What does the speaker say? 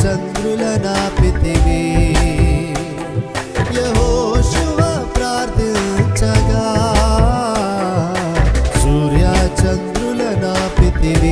చంద్రుల నా పితివి యహోశువ ప్రార్థించగా సూర్య చంద్రుల నా పితివి